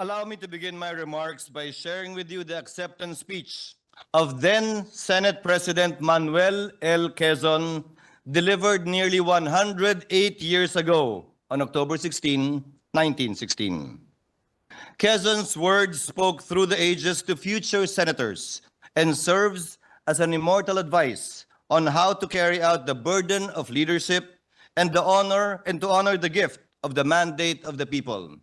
Allow me to begin my remarks by sharing with you the acceptance speech of then Senate President Manuel L. Quezon, delivered nearly 108 years ago on October 16, 1916. Quezon's words spoke through the ages to future senators and serves as an immortal advice on how to carry out the burden of leadership and the honor and to honor the gift of the mandate of the people.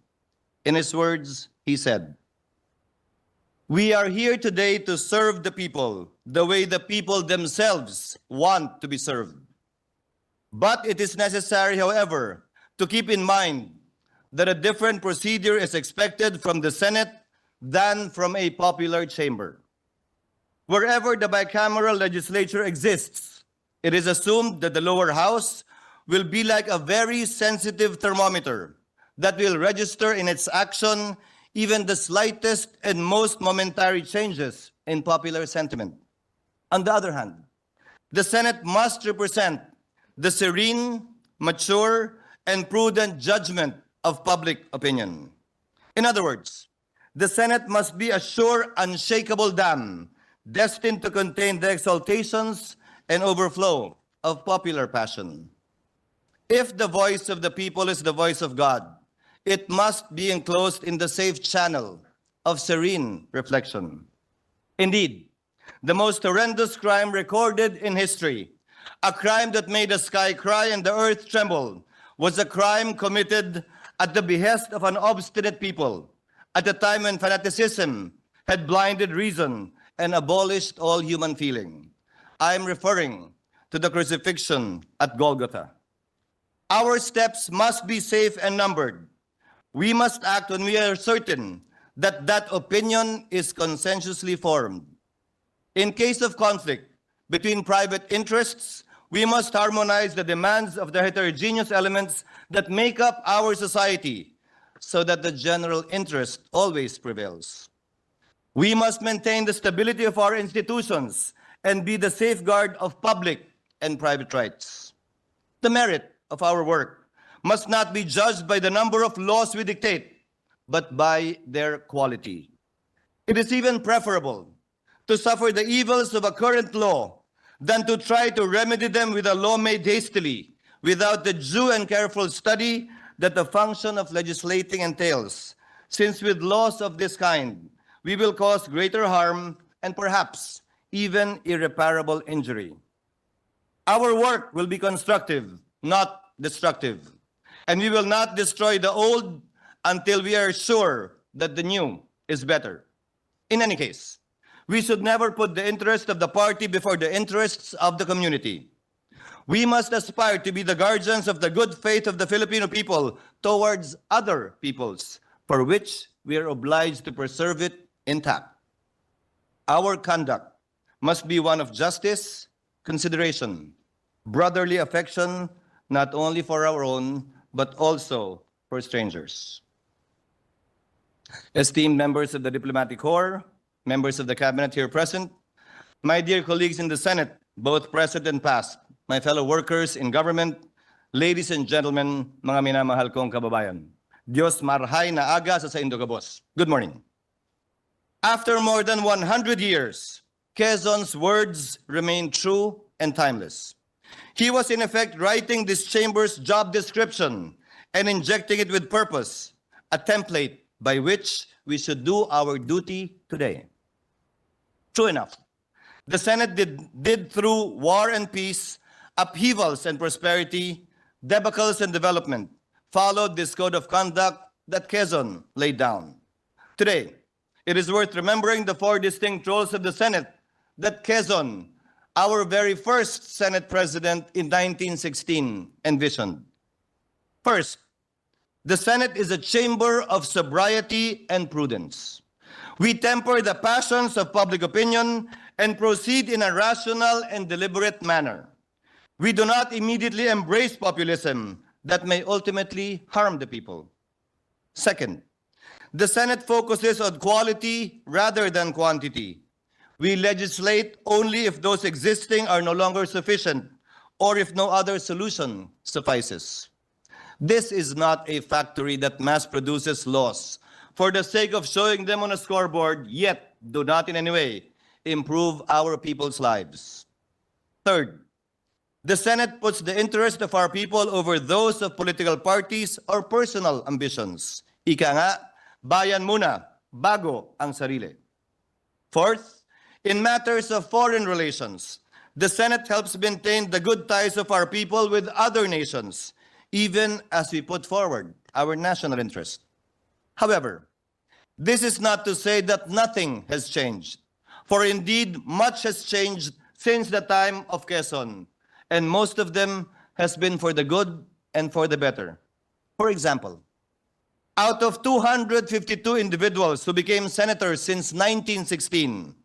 In his words, he said, We are here today to serve the people the way the people themselves want to be served. But it is necessary, however, to keep in mind that a different procedure is expected from the Senate than from a popular chamber. Wherever the bicameral legislature exists, it is assumed that the lower house will be like a very sensitive thermometer that will register in its action even the slightest and most momentary changes in popular sentiment. On the other hand, the Senate must represent the serene, mature, and prudent judgment of public opinion. In other words, the Senate must be a sure, unshakable dam destined to contain the exaltations and overflow of popular passion. If the voice of the people is the voice of God, it must be enclosed in the safe channel of serene reflection. Indeed, the most horrendous crime recorded in history, a crime that made the sky cry and the earth tremble, was a crime committed at the behest of an obstinate people at a time when fanaticism had blinded reason and abolished all human feeling. I am referring to the crucifixion at Golgotha. Our steps must be safe and numbered. We must act when we are certain that that opinion is consensuously formed. In case of conflict between private interests, we must harmonize the demands of the heterogeneous elements that make up our society so that the general interest always prevails. We must maintain the stability of our institutions and be the safeguard of public and private rights. The merit of our work must not be judged by the number of laws we dictate, but by their quality. It is even preferable to suffer the evils of a current law than to try to remedy them with a law made hastily without the due and careful study that the function of legislating entails. Since with laws of this kind, we will cause greater harm and perhaps even irreparable injury. Our work will be constructive, not destructive. And we will not destroy the old until we are sure that the new is better. In any case, we should never put the interest of the party before the interests of the community. We must aspire to be the guardians of the good faith of the Filipino people towards other peoples, for which we are obliged to preserve it intact. Our conduct must be one of justice, consideration, brotherly affection, not only for our own, but also for strangers. Esteemed members of the Diplomatic Corps, members of the Cabinet here present, my dear colleagues in the Senate, both present and past, my fellow workers in government, ladies and gentlemen, mga minamahal kong kababayan. Diyos marhay na aga sa sa Indogabos. Good morning. After more than 100 years, Quezon's words remain true and timeless. He was in effect writing this chamber's job description and injecting it with purpose, a template by which we should do our duty today. True enough, the Senate did, did through war and peace, upheavals and prosperity, debacles and development, followed this code of conduct that Quezon laid down. Today, it is worth remembering the four distinct roles of the Senate that Quezon, our very first Senate president in 1916, envisioned. First, the Senate is a chamber of sobriety and prudence. We temper the passions of public opinion and proceed in a rational and deliberate manner. We do not immediately embrace populism that may ultimately harm the people. Second, the Senate focuses on quality rather than quantity. We legislate only if those existing are no longer sufficient or if no other solution suffices. This is not a factory that mass produces laws for the sake of showing them on a scoreboard, yet do not in any way improve our people's lives. Third, the Senate puts the interest of our people over those of political parties or personal ambitions. Ika nga, bayan muna, bago ang sarili. Fourth, in matters of foreign relations, the Senate helps maintain the good ties of our people with other nations, even as we put forward our national interest. However, this is not to say that nothing has changed, for indeed much has changed since the time of Quezon, and most of them has been for the good and for the better. For example, out of 252 individuals who became senators since 1916,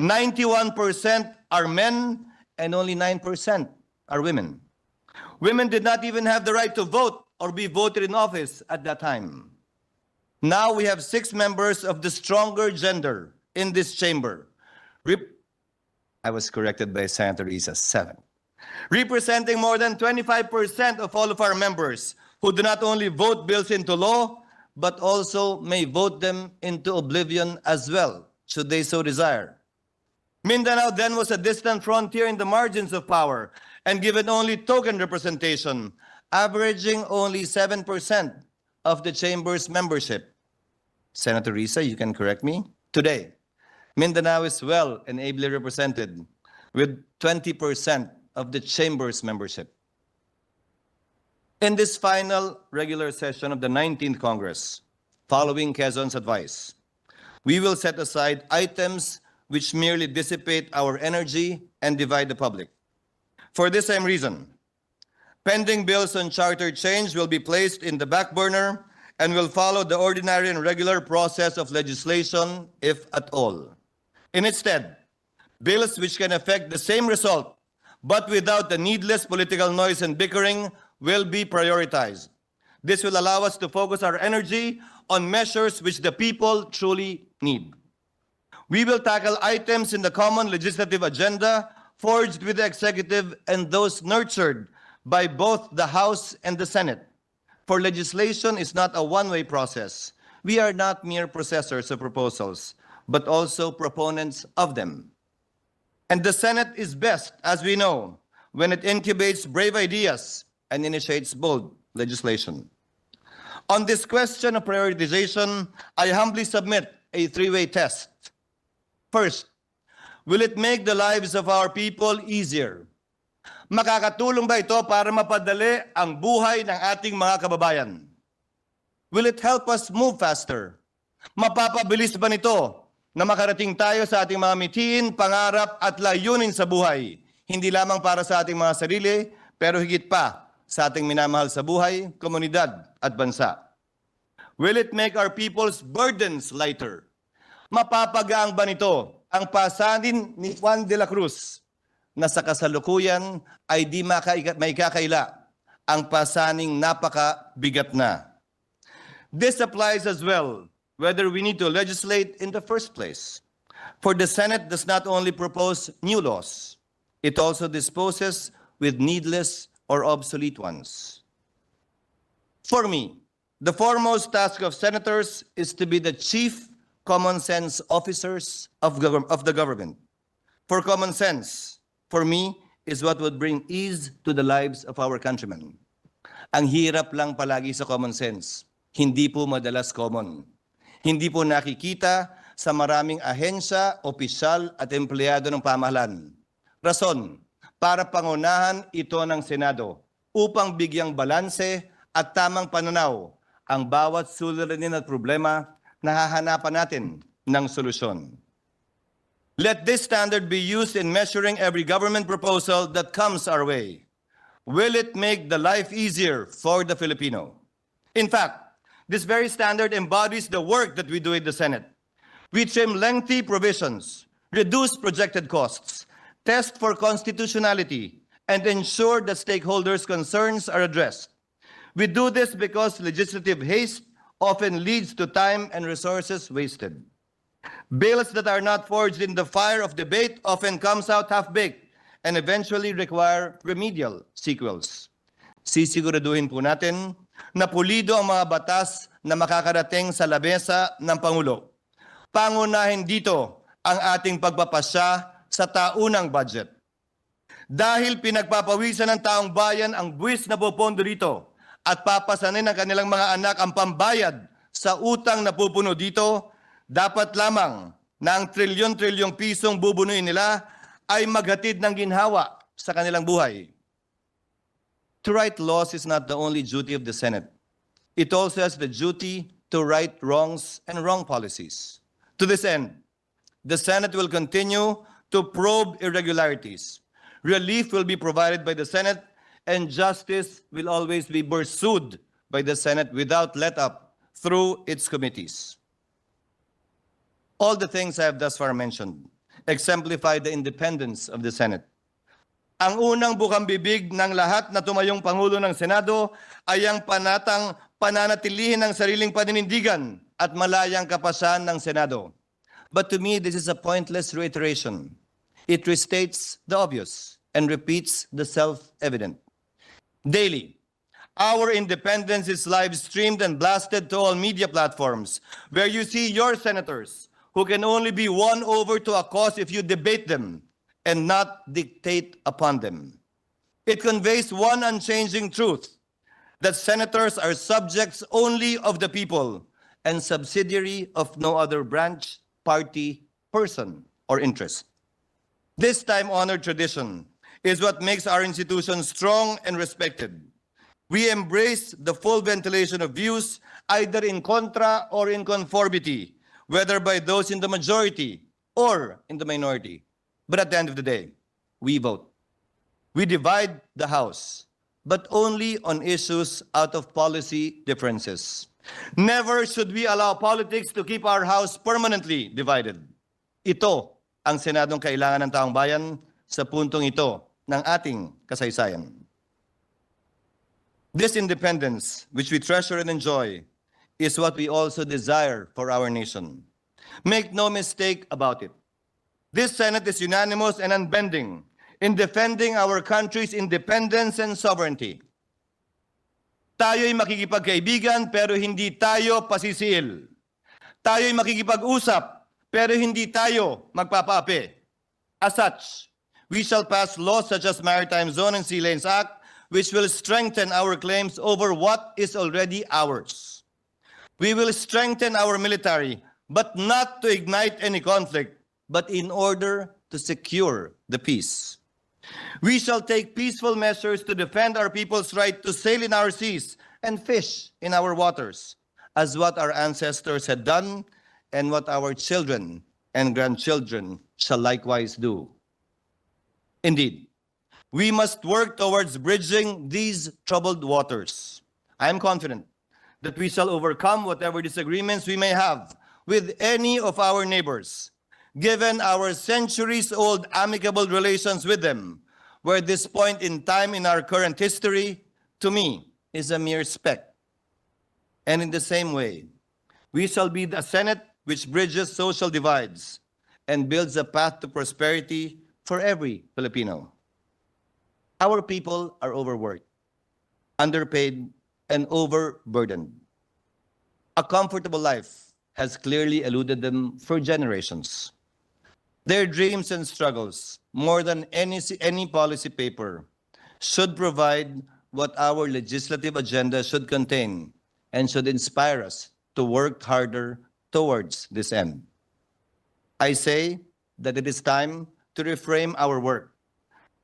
91% are men and only 9% are women. Women did not even have the right to vote or be voted in office at that time. Now we have six members of the stronger gender in this chamber. Rep- I was corrected by Senator Isa, seven. Representing more than 25% of all of our members who do not only vote bills into law, but also may vote them into oblivion as well, should they so desire. Mindanao then was a distant frontier in the margins of power and given only token representation, averaging only 7% of the chamber's membership. Senator Risa, you can correct me. Today, Mindanao is well and ably represented with 20% of the chamber's membership. In this final regular session of the 19th Congress, following Quezon's advice, we will set aside items which merely dissipate our energy and divide the public. For this same reason, pending bills on charter change will be placed in the back burner and will follow the ordinary and regular process of legislation, if at all. In its stead, bills which can affect the same result but without the needless political noise and bickering will be prioritized. This will allow us to focus our energy on measures which the people truly need. We will tackle items in the common legislative agenda forged with the executive and those nurtured by both the House and the Senate. For legislation is not a one-way process. We are not mere processors of proposals, but also proponents of them. And the Senate is best, as we know, when it incubates brave ideas and initiates bold legislation. On this question of prioritization, I humbly submit a three-way test. First, will it make the lives of our people easier? Makakatulong ba ito para mapadali ang buhay ng ating mga kababayan? Will it help us move faster? Mapapabilis ba nito na makarating tayo sa ating mga mitiin, pangarap at layunin sa buhay? Hindi lamang para sa ating mga sarili, pero higit pa sa ating minamahal sa buhay, komunidad at bansa. Will it make our people's burdens lighter? Mapapagaang ba nito ang pasanin ni Juan de la Cruz na sa kasalukuyan ay di may kakaila ang pasaning napakabigat na? This applies as well whether we need to legislate in the first place. For the Senate does not only propose new laws, it also disposes with needless or obsolete ones. For me, the foremost task of senators is to be the chief common sense officers of, govern- of the government. For common sense, for me, is what would bring ease to the lives of our countrymen. Ang hirap lang palagi sa common sense. Hindi po madalas common. Hindi po nakikita sa maraming ahensya, opisyal at empleyado ng pamahalaan. Rason, para pangunahan ito ng Senado upang bigyang balanse at tamang pananaw ang bawat suliranin at problema na hahanapan natin ng solusyon. Let this standard be used in measuring every government proposal that comes our way. Will it make the life easier for the Filipino? In fact, this very standard embodies the work that we do in the Senate. We trim lengthy provisions, reduce projected costs, test for constitutionality, and ensure that stakeholders' concerns are addressed. We do this because legislative haste often leads to time and resources wasted. Bills that are not forged in the fire of debate often comes out half-baked and eventually require remedial sequels. Sisiguraduhin po natin na pulido ang mga batas na makakarating sa labesa ng Pangulo. Pangunahin dito ang ating pagpapasya sa taunang budget. Dahil pinagpapawisan ng taong bayan ang buwis na pupondo dito at papasanin ng kanilang mga anak ang pambayad sa utang na pupuno dito, dapat lamang na ang trilyon-trilyong pisong bubunuin nila ay maghatid ng ginhawa sa kanilang buhay. To write laws is not the only duty of the Senate. It also has the duty to right wrongs and wrong policies. To this end, the Senate will continue to probe irregularities. Relief will be provided by the Senate, and justice will always be pursued by the Senate without let up through its committees. All the things I have thus far mentioned exemplify the independence of the Senate. Ang unang bukang bibig ng lahat na tumayong Pangulo ng Senado ay ang panatang pananatilihin ng sariling paninindigan at malayang kapasan ng Senado. But to me, this is a pointless reiteration. It restates the obvious and repeats the self-evident. Daily, our independence is live streamed and blasted to all media platforms where you see your senators who can only be won over to a cause if you debate them and not dictate upon them. It conveys one unchanging truth that senators are subjects only of the people and subsidiary of no other branch, party, person, or interest. This time honored tradition is what makes our institution strong and respected. We embrace the full ventilation of views, either in contra or in conformity, whether by those in the majority or in the minority. But at the end of the day, we vote. We divide the House, but only on issues out of policy differences. Never should we allow politics to keep our House permanently divided. Ito ang Senadong kailangan ng taong bayan sa puntong ito ng ating kasaysayan. This independence, which we treasure and enjoy, is what we also desire for our nation. Make no mistake about it. This Senate is unanimous and unbending in defending our country's independence and sovereignty. Tayo'y makikipagkaibigan pero hindi tayo pasisiil. Tayo'y makikipag-usap pero hindi tayo magpapaapi. As such, we shall pass laws such as Maritime Zone and Sea Lanes Act which will strengthen our claims over what is already ours. We will strengthen our military, but not to ignite any conflict, but in order to secure the peace. We shall take peaceful measures to defend our people's right to sail in our seas and fish in our waters, as what our ancestors had done and what our children and grandchildren shall likewise do. Indeed, we must work towards bridging these troubled waters. I am confident that we shall overcome whatever disagreements we may have with any of our neighbors, given our centuries old amicable relations with them, where this point in time in our current history, to me, is a mere speck. And in the same way, we shall be the Senate which bridges social divides and builds a path to prosperity for every Filipino. Our people are overworked, underpaid, and overburdened. A comfortable life has clearly eluded them for generations. Their dreams and struggles, more than any, any policy paper, should provide what our legislative agenda should contain and should inspire us to work harder towards this end. I say that it is time to reframe our work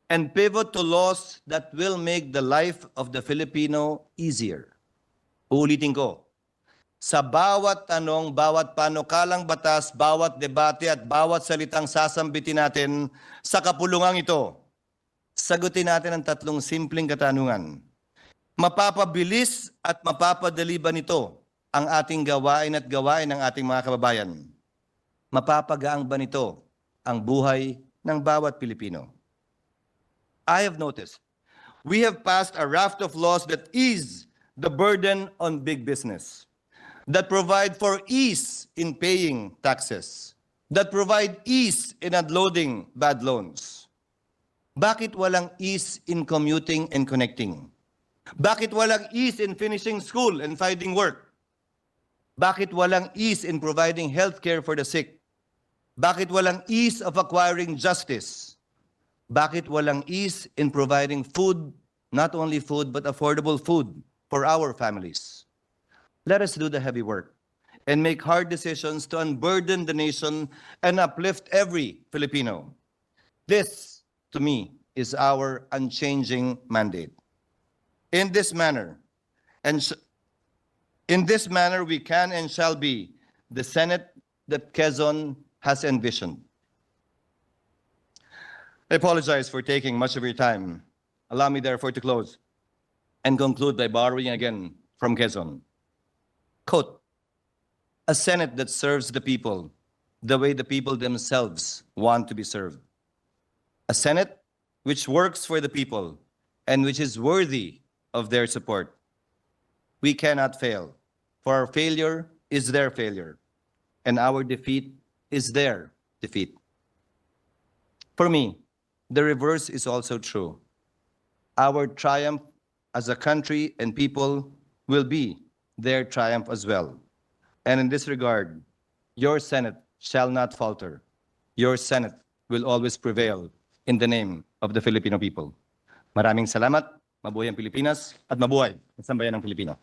and pivot to laws that will make the life of the Filipino easier. Uulitin ko, sa bawat tanong, bawat panukalang batas, bawat debate at bawat salitang sasambitin natin sa kapulungang ito, sagutin natin ang tatlong simpleng katanungan. Mapapabilis at mapapadali ba nito ang ating gawain at gawain ng ating mga kababayan? Mapapagaang ba nito ang buhay ng bawat Pilipino? I have noticed we have passed a raft of laws that ease the burden on big business, that provide for ease in paying taxes, that provide ease in unloading bad loans. Bakit walang ease in commuting and connecting? Bakit walang ease in finishing school and finding work? Bakit walang ease in providing health care for the sick? Bakit walang ease of acquiring justice? Bakit walang ease in providing food, not only food, but affordable food for our families? Let us do the heavy work and make hard decisions to unburden the nation and uplift every Filipino. This, to me, is our unchanging mandate. In this manner, and in this manner, we can and shall be the Senate that Quezon has envisioned. I apologize for taking much of your time. Allow me therefore to close and conclude by borrowing again from Quezon. Quote, a Senate that serves the people the way the people themselves want to be served. A Senate which works for the people and which is worthy of their support. We cannot fail, for our failure is their failure, and our defeat is their defeat. For me, the reverse is also true. Our triumph as a country and people will be their triumph as well. And in this regard, your Senate shall not falter. Your Senate will always prevail in the name of the Filipino people. Maraming salamat, mabuhay ang Pilipinas, at mabuhay ang sambayan ng Pilipino.